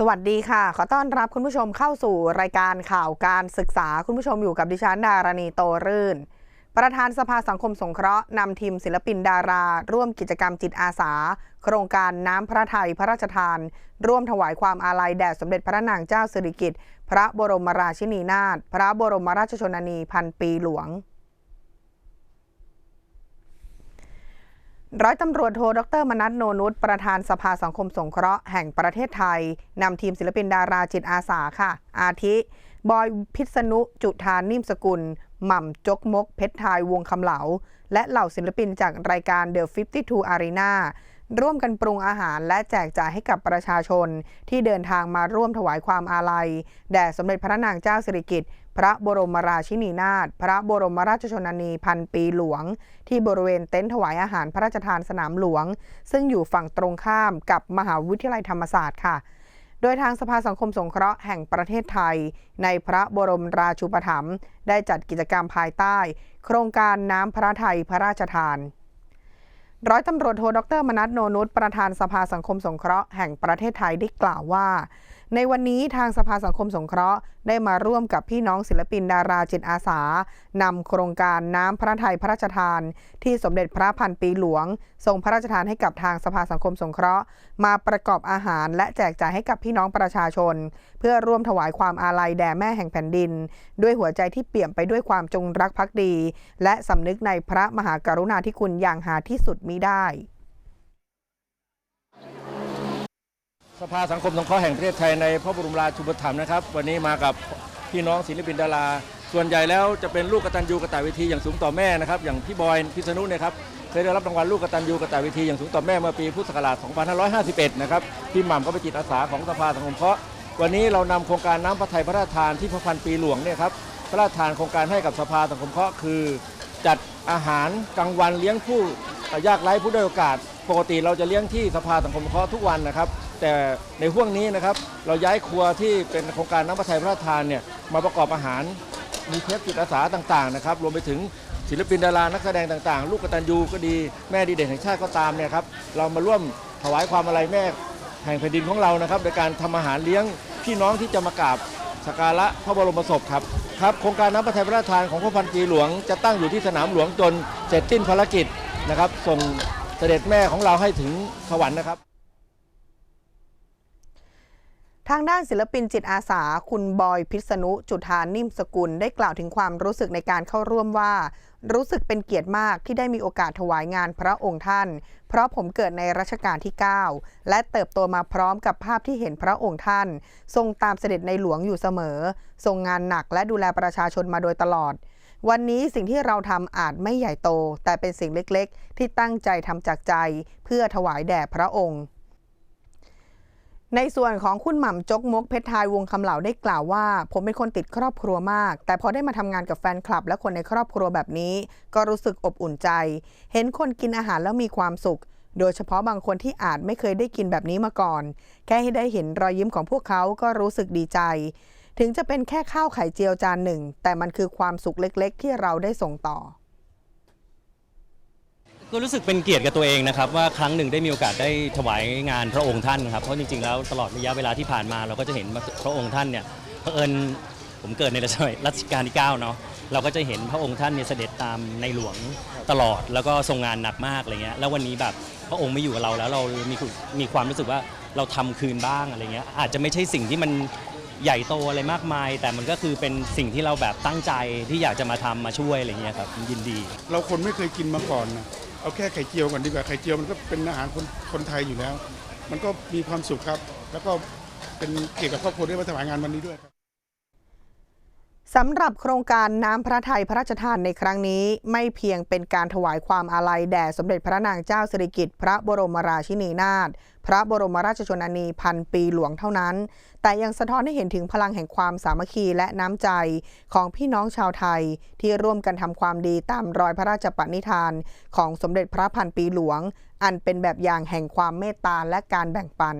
สวัสดีค่ะ ขอต้อนรับคุณผู้ชมเข้าสู่รายการข่าวการศึกษาคุณผู้ชมอยู่กับดิฉันดารณีโตรื่น ประธานสภาสังคมสงเคราะห์นำทีมศิลปินดารา ร่วมกิจกรรมจิตอาสา โครงการน้ำพระทัยพระราชทาน ร่วมถวายความอาลัยแด่สมเด็จพระนางเจ้าสิริกิติ์พระบรมราชินีนาถพระบรมราชชนนีพันปีหลวง ร้อยตำรวจโทดรมนัทโนนุชประธานสภาสังคมสงเคราะห์แห่งประเทศไทยนำทีมศิลปินดาราจิตอาสาค่ะ อาทิ บอยพิษณุจุธานนิ่มสกุล หม่ำจกมก เพชรไทยวงคำเหลา และเหล่าศิลปินจากรายการ The 52 Arena ร่วมกันปรุงอาหารและแจกจ่ายให้กับประชาชน ที่เดินทางมาร่วมถวายความอาลัย แด่สมเด็จพระนางเจ้าสิริกิติ์พระบรมราชินีนาถพระบรมราชชนนีพันปีหลวง ที่บริเวณเต็นท์ถวายอาหารพระราชทานสนามหลวง ซึ่งอยู่ฝั่งตรงข้ามกับมหาวิทยาลัยธรรมศาสตร์ค่ะโดยทางสภาสังคมสงเคราะห์แห่งประเทศไทย ในพระบรมราชูปถัมภ์ได้จัดกิจกรรมภายใต้ โครงการน้ำพระทัยพระราชทาน ร้อยตำรวจโทดรมนัทโนนุชประธานสภาสังคมสงเคราะห์แห่งประเทศไทยได้กล่าวว่า ในวันนี้ทางสภาสังคมสงเคราะห์ได้มาร่วมกับพี่น้องศิลปินดาราจิตอาสานำโครงการน้ำพระทัยพระราชทาน ที่สมเด็จพระพันปีหลวง ทรงพระราชทานให้กับทางสภาสังคมสงเคราะห์ มาประกอบอาหารและแจกจ่ายให้กับพี่น้องประชาชน เพื่อร่วมถวายความอาลัยแด่แม่แห่งแผ่นดิน ด้วยหัวใจที่เปี่ยมไปด้วยความจงรักภักดี และสำนึกในพระมหากรุณาธิคุณอย่างหาที่สุดมิได้ สภาสังคมสงเคราะห์แห่งประเทศไทยในพระบรมราชูปถัมภ์นะครับ วันนี้มากับพี่น้องศิลปินดารา ส่วนใหญ่แล้วจะเป็นลูกกตัญญูกตเวทีอย่างสูงต่อแม่นะครับอย่างพี่บอยพิษณุเนี่ยครับเคยได้รับรางวัลลูกกตัญญูกตเวทีอย่างสูงต่อแม่เมื่อปีพุทธศักราช 2551 นะครับพี่หม่ำก็เป็นจิตอาสาของสภาสังคมสงเคราะห์วันนี้เรานำโครงการน้ำพระทัยพระราชทานที่พระพันปีหลวงเนี่ยครับพระราชทานโครงการให้กับสภาสังคมสงเคราะห์คือ จัดอาหารกลางวันเลี้ยงผู้ยากไร้ผู้ด้อยโอกาส ปกติเราจะเลี้ยงที่สภาสังคมเคราะห์ทุกวันนะครับ แต่ในห่วงนี้นะครับ เราย้ายครัวที่เป็นโครงการน้ำพระทัยพระราชทานเนี่ยมาประกอบอาหาร มีเชฟจิตอาสาต่างๆนะครับรวมไปถึงศิลปินดารานักแสดงต่างๆ ลูกกตัญญูก็ดีแม่ดีเด่นแห่งชาติก็ตามเนี่ยครับเรามาร่วมถวายความอาลัยแม่แห่งแผ่นดินของเรานะครับโดยการทำอาหารเลี้ยงพี่น้องที่จะมากราบสักการะพระบรมศพครับครับโครงการน้ำพระทัยพระราชทานของพระพันปีหลวงจะตั้งอยู่ที่สนามหลวงจนเสร็จสิ้นภารกิจนะครับส่ง เสด็จแม่ของเราให้ถึงสวรรค์นะครับทางด้านศิลปินจิตอาสา คุณบอยพิษณุจุธานิ่มสกุลได้กล่าวถึงความรู้สึกในการเข้าร่วมว่า รู้สึกเป็นเกียรติมากที่ได้มีโอกาสถวายงานพระองค์ท่าน เพราะผมเกิดในรัชกาลที่ 9 และเติบโตมาพร้อมกับภาพที่เห็นพระองค์ท่าน ทรงตามเสด็จในหลวงอยู่เสมอ ทรงงานหนักและดูแลประชาชนมาโดยตลอด วันนี้สิ่งที่เราทำอาจไม่ใหญ่โต แต่เป็นสิ่งเล็กๆ ที่ตั้งใจทำจากใจ เพื่อถวายแด่พระองค์ ในส่วนของคุณหม่ำจกมกเพชรไทยวงคำเหล่าได้กล่าวว่า ผมเป็นคนติดครอบครัวมาก แต่พอได้มาทำงานกับแฟนคลับ และคนในครอบครัวแบบนี้ ก็รู้สึกอบอุ่นใจ เห็นคนกินอาหารแล้วมีความสุขโดยเฉพาะบางคนที่อาจไม่เคยได้กินแบบนี้มาก่อน แค่ให้ได้เห็นรอยยิ้มของพวกเขาก็รู้สึกดีใจ ถึงจะเป็นแค่ข้าวไข่เจียวจานหนึ่ง แต่มันคือความสุขเล็กๆ ที่เราได้ส่งต่อ ก็รู้สึกเป็นเกียรติกับตัวเองนะครับ ว่าครั้งหนึ่งได้มีโอกาสได้ถวายงานพระองค์ท่านครับเพราะจริงๆแล้วตลอดระยะเวลาที่ผ่านมาเราก็จะเห็นพระองค์ท่านเนี่ยเผอิญผมเกิดในรัชกาลที่9เนาะเราก็จะเห็นพระองค์ท่านเนี่ยเสด็จตามในหลวงตลอดแล้วก็ทรงงานหนักมากอะไรเงี้ยแล้ววันนี้แบบพระองค์ไม่อยู่กับเราแล้วเรามีมีความรู้สึกว่าเราทำคืนบ้างอะไรเงี้ยอาจจะไม่ใช่สิ่งที่มัน ใหญ่โตอะไรมากมาย แต่มันก็คือเป็นสิ่งที่เราแบบตั้งใจที่อยากจะมาทำมาช่วยอะไรเงี้ยครับยินดี เราคนไม่เคยกินมาก่อนนะเอาแค่ไข่เจียวก่อนดีกว่าไข่เจียวมันก็เป็นอาหารคนคนไทยอยู่แล้ว มันก็มีความสุขครับ แล้วก็เป็นเกี่ยวกับครอบครัวด้วยมาถวายงานวันนี้ด้วยครับ สำหรับโครงการน้ำพระทัยพระราชทานในครั้งนี้ ไม่เพียงเป็นการถวายความอาลัยแด่สมเด็จพระนางเจ้าสิริกิติ์พระบรมราชินีนาถพระบรมราชชนนีพันปีหลวงเท่านั้น แต่ยังสะท้อนให้เห็นถึงพลังแห่งความสามัคคีและน้ำใจของพี่น้องชาวไทย ที่ร่วมกันทำความดีตามรอยพระราชปณิธาน ของสมเด็จพระพันปีหลวง อันเป็นแบบอย่างแห่งความเมตตาและการแบ่งปัน